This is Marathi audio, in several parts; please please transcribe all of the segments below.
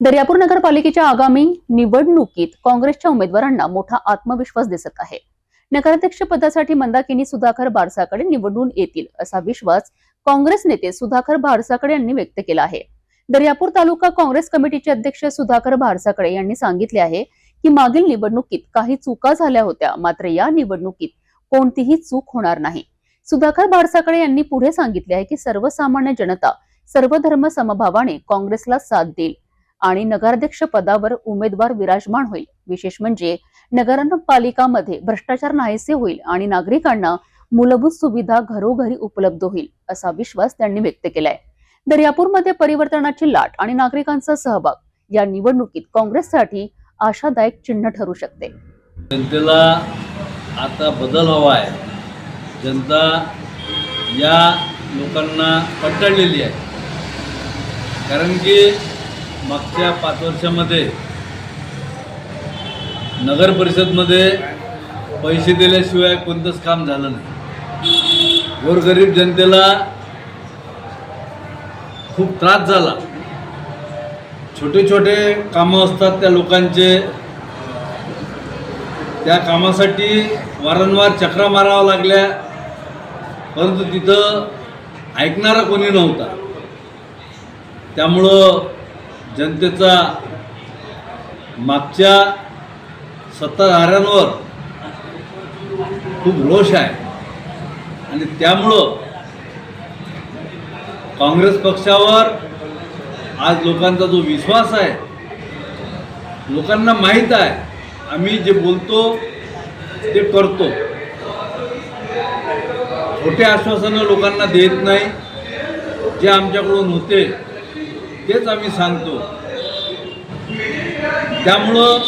दर्यापूर नगरपालिकेच्या आगामी निवडणुकीत काँग्रेसच्या उमेदवारांना मोठा आत्मविश्वास दिसत आहे. नगराध्यक्ष पदासाठी मंदाकिनी सुधाकर बारसाकडे निवडून येतील असा विश्वास काँग्रेस नेते सुधाकर भारसाकडे यांनी व्यक्त केला आहे. दर्यापूर तालुका काँग्रेस कमिटीचे अध्यक्ष सुधाकर भारसाकडे यांनी सांगितले आहे की मागील निवडणुकीत काही चुका झाल्या होत्या मात्र या निवडणुकीत कोणतीही चूक होणार नाही. सुधाकर भारसाकडे यांनी पुढे सांगितले आहे की सर्वसामान्य जनता सर्व धर्म समभावाने काँग्रेसला साथ देईल. आणि नगराध्यक्ष पदावर उमेदवार विराजमान होईल. विशेष म्हणजे नगरपालिकामध्ये भ्रष्टाचार नाहीसे होईल आणि नागरिकांना मूलभूत सुविधा घरोघरी उपलब्ध होईल असा विश्वास त्यांनी व्यक्त केलाय. दर्यापूरमध्ये परिवर्तनाची लाट आणि नागरिकांचा सहभाग या निवडणुकीत काँग्रेससाठी आशादायक चिन्ह ठरू शकते. जनतेला आता बदल हवा आहे. जनता या लोकांना कंटाळलेली आहे. कारण की मागच्या पाच वर्षामध्ये नगर परिषदमध्ये पैसे दिल्याशिवाय कोणतंच काम झालं नाही. गोरगरीब जनतेला खूप त्रास झाला. छोटे छोटे कामं असतात त्या लोकांचे. त्या कामासाठी वारंवार चक्रा माराव्या लागल्या. परंतु तिथं ऐकणारा कोणी नव्हता. त्यामुळं जनतेचा मागच्या सत्ताधाऱ्यांवर खूप रोष आहे. आणि त्यामुळं काँग्रेस पक्षावर आज लोकांचा जो विश्वास आहे लोकांना माहीत आहे आम्ही जे बोलतो ते करतो. खोटे आश्वासनं लोकांना देत नाही. जे आमच्याकडून होते तेच आम्ही सांगतो. त्यामुळं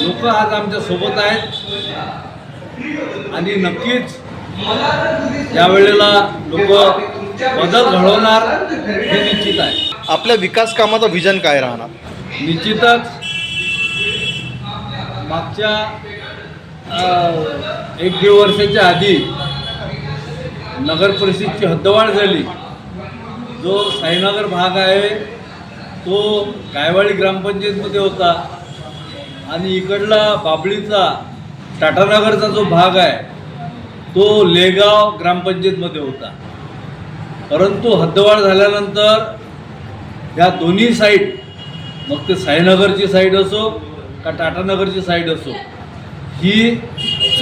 लोक आज आमच्यासोबत आहेत. आणि नक्कीच यावेळेला लोक बदल घडवणार हे निश्चित आहे. आपल्या विकास कामाचं विजन काय राहणार? निश्चितच मागच्या एक दीड वर्षाच्या आधी नगर परिषदची हद्दवाढ झाली. जो साईनगर भाग आहे तो गायवाडी ग्रामपंचायतमध्ये होता. आणि इकडला बाबळीचा टाटानगरचा जो भाग आहे तो लेगाव ग्रामपंचायतमध्ये होता. परंतु हद्दवाढ झाल्यानंतर ह्या दोन्ही साईड मग ते साईनगरची साईड असो का टाटानगरची साईड असो ही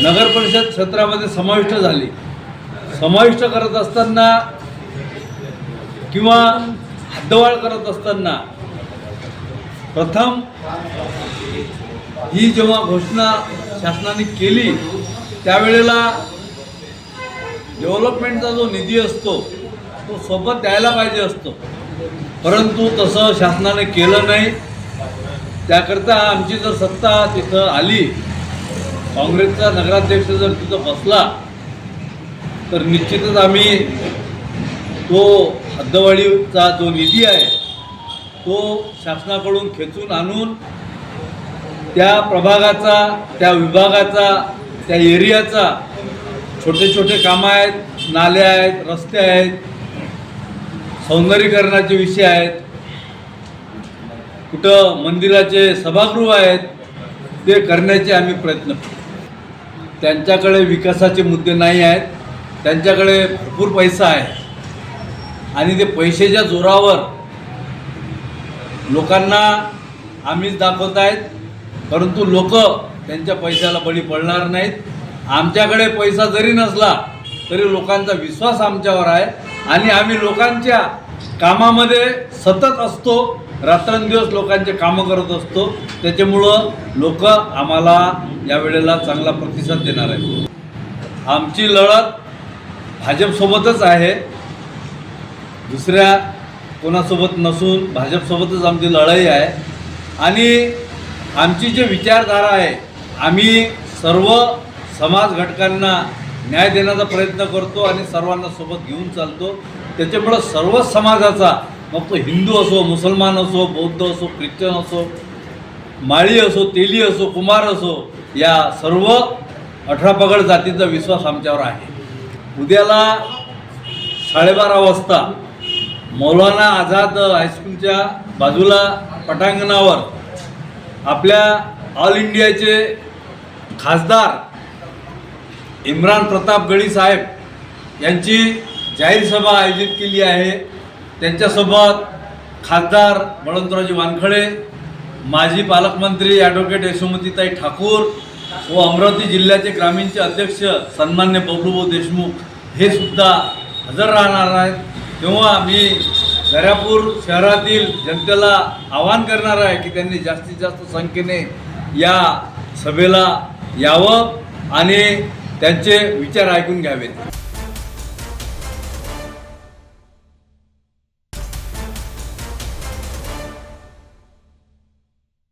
नगर परिषद क्षेत्रामध्ये समाविष्ट झाली. समाविष्ट करत असताना किंवा हद्दवाळ करत असताना प्रथम ही जेव्हा घोषणा शासनाने केली त्यावेळेला डेव्हलपमेंटचा जो निधी असतो तो सोबत द्यायला पाहिजे असतो. परंतु तसं शासनाने केलं नाही. त्याकरता आमची जर सत्ता तिथं आली काँग्रेसचा नगराध्यक्ष जर तिथं बसला तर निश्चितच आम्ही तो हद्दवाढीचा जो निधी आहे तो शासनाकडून खेचून आणून त्या प्रभागाचा त्या विभागाचा त्या एरियाचा छोटे छोटे कामं आहेत नाले आहेत रस्ते आहेत सौंदर्यीकरणाचे विषय आहेत कुठं मंदिराचे सभागृह आहेत ते करण्याचे आम्ही प्रयत्न करू त्यांच्याकडे विकासाचे मुद्दे नाही आहेत त्यांच्याकडे भरपूर पैसा आहे. आणि ते पैशाच्या जोरावर लोकांना आम्हीच दाखवत आहेत. परंतु लोक त्यांच्या पैशाला बळी पडणार नाहीत. आमच्याकडे पैसा जरी नसला तरी लोकांचा विश्वास आमच्यावर आहे. आणि आम्ही लोकांच्या कामामध्ये सतत असतो. रात्रंदिवस लोकांचे कामं करत असतो. त्याच्यामुळं लोक आम्हाला यावेळेला चांगला प्रतिसाद देणार आहेत. आमची लढत भाजपसोबतच आहे. दुसऱ्या कोणासोबत नसून भाजपसोबतच आमची लढाई आहे. आणि आमची जी विचारधारा आहे आम्ही सर्व समाज घटकांना न्याय देण्याचा प्रयत्न करतो आणि सर्वांना सोबत घेऊन चालतो. त्याच्यामुळं सर्व समाजाचा मग तो हिंदू असो मुसलमान असो बौद्ध असो ख्रिश्चन असो माळी असो तेली असो कुमार असो या सर्व अठरा पगड जातीचा विश्वास आमच्यावर आहे. उद्याला साडेबारा वाजता मौलाना आझाद हायस्कूलच्या बाजूला पटांगणावर आपल्या ऑल इंडियाचे खासदार इम्रान प्रताप गडी साहेब यांची जाहीर सभा आयोजित केली आहे. त्यांच्यासोबत खासदार बळवंतरावजी वानखडे माजी पालकमंत्री ॲडव्होकेट यशोमतीताई ठाकूर व अमरावती जिल्ह्याचे ग्रामीणचे अध्यक्ष सन्मान्य बबलूभाऊ देशमुख हे सुद्धा हजर राहणार आहेत. तेव्हा मी दर्यापूर शहरातील जनतेला आवाहन करणार आहे की त्यांनी जास्तीत जास्त संख्येने या सभेला यावं आणि त्यांचे विचार ऐकून घ्यावेत.